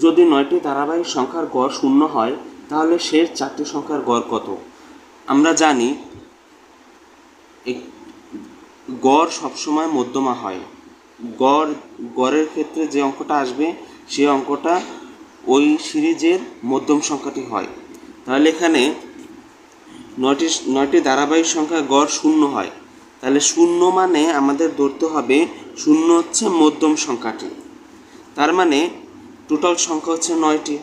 যদি নয়টি ধারাবাহিক সংখ্যার গড় শূন্য হয়, তাহলে শেষ চারটি সংখ্যার গড় কত? আমরা জানি গড় সবসময় মধ্যমা হয়। গড়, গড়ের ক্ষেত্রে যে অঙ্কটা আসবে সেই অঙ্কটা ওই সিরিজের মধ্যম সংখ্যাটি হয়। তাহলে এখানে নয়টি নয়টি ধারাবাহিক সংখ্যা গড় শূন্য হয়। তাহলে শূন্য মানে আমাদের ধরতে হবে, শূন্য হচ্ছে মধ্যম সংখ্যাটি। তার মানে টোটাল সংখ্যা হচ্ছে নয়টি।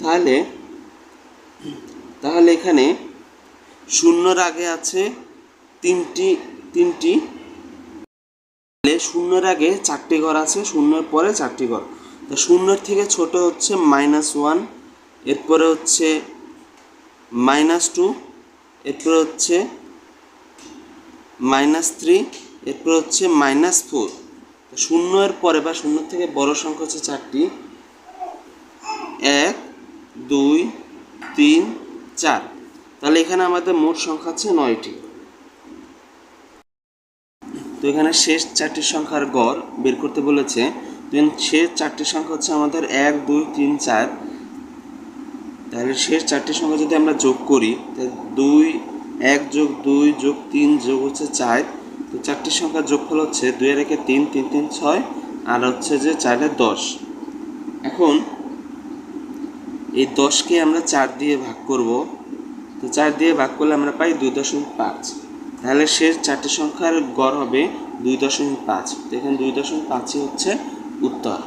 তাহলে তাহলে এখানে শূন্যর আগে আছে তিনটি তিনটি। তাহলে শূন্যের আগে চারটি ঘর আছে, শূন্যের পরে চারটি ঘর। তো শূন্যের থেকে ছোট হচ্ছে মাইনাস ওয়ান এরপরে হচ্ছে মাইনাস টু এরপরে হচ্ছে মাইনাস থ্রি এরপর হচ্ছে মাইনাস ফোর শূন্য এর পরে বা শূন্য থেকে বড় সংখ্যা হচ্ছে চারটি। এক, দুই, তিন, চার। তাহলে এখানে আমাদের মোট সংখ্যা হচ্ছে নয়টি। তো এখানে শেষ চারটি সংখ্যার গড় বের করতে বলেছে। শেষ চারটি সংখ্যা হচ্ছে আমাদের এক, দুই, তিন, চার। তাহলে শেষ চারটি সংখ্যা যদি আমরা যোগ করি, তাহলে দুই, এক যোগ দুই যোগ তিন যোগ হচ্ছে চার। তো চারটি সংখ্যার যোগফল হচ্ছে দুই এর একে তিন তিন তিন, ছয়, আর হচ্ছে যে চারে দশ। এখন এই দশকে আমরা চার দিয়ে ভাগ করব। তো চার দিয়ে ভাগ করলে আমরা পাই দুই দশমিক পাঁচ। তাহলে শেষ চারটি সংখ্যার গড় হবে দুই দশমিক পাঁচ। তো এখানে দুই দশমিক পাঁচই হচ্ছে উত্তর।